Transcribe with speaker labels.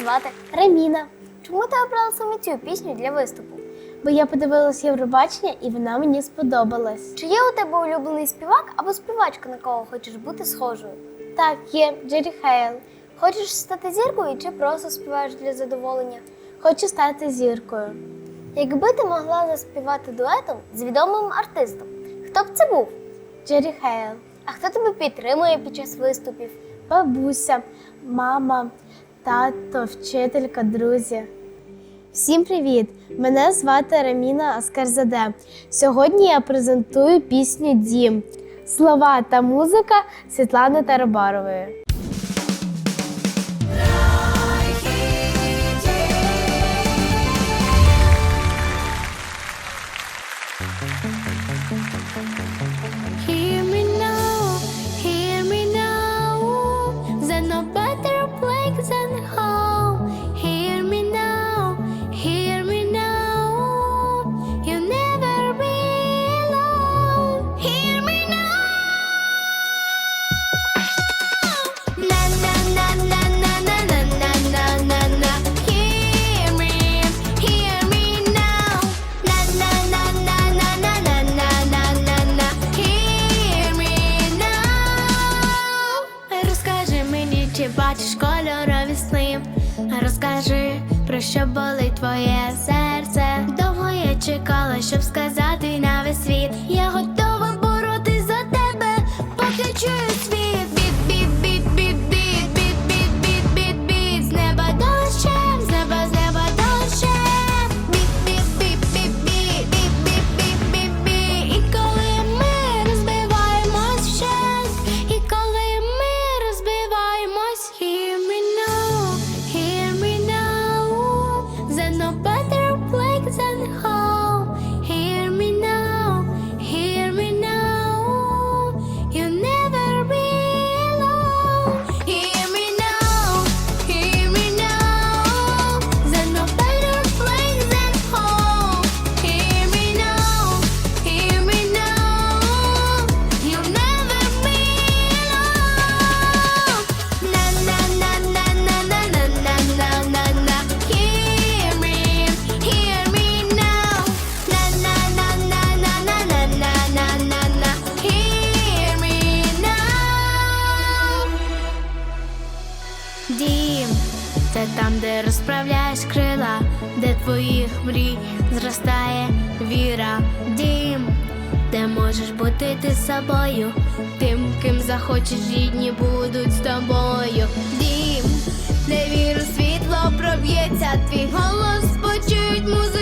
Speaker 1: звати Реміна. Чому ти обрала саме цю пісню для виступу?
Speaker 2: Бо я подивилась Євробачення і вона мені сподобалась.
Speaker 1: Чи є у тебе улюблений співак або співачка, на кого хочеш бути схожою?
Speaker 2: Так, є Джері Хейл.
Speaker 1: Хочеш стати зіркою чи просто співаєш для задоволення?
Speaker 2: Хочу стати зіркою.
Speaker 1: Якби ти могла заспівати дуетом з відомим артистом, хто б це був?
Speaker 2: Джері Хейл.
Speaker 1: А хто тебе підтримує під час виступів?
Speaker 2: Бабуся, мама, тато, вчителька, друзі. Всім привіт! Мене звати Раміна Аскарзаде. Сьогодні я презентую пісню Дім. Слова та музика Світлани Тарабарової.
Speaker 3: Hear 真好。Розкажи, про що болить твоє серце. Розправляєш крила, де твоїх мрій зростає віра. Дім, де можеш бути ти собою, тим, ким захочеш, рідні будуть з тобою. Дім, де віру світло проб'ється, твій голос почують музику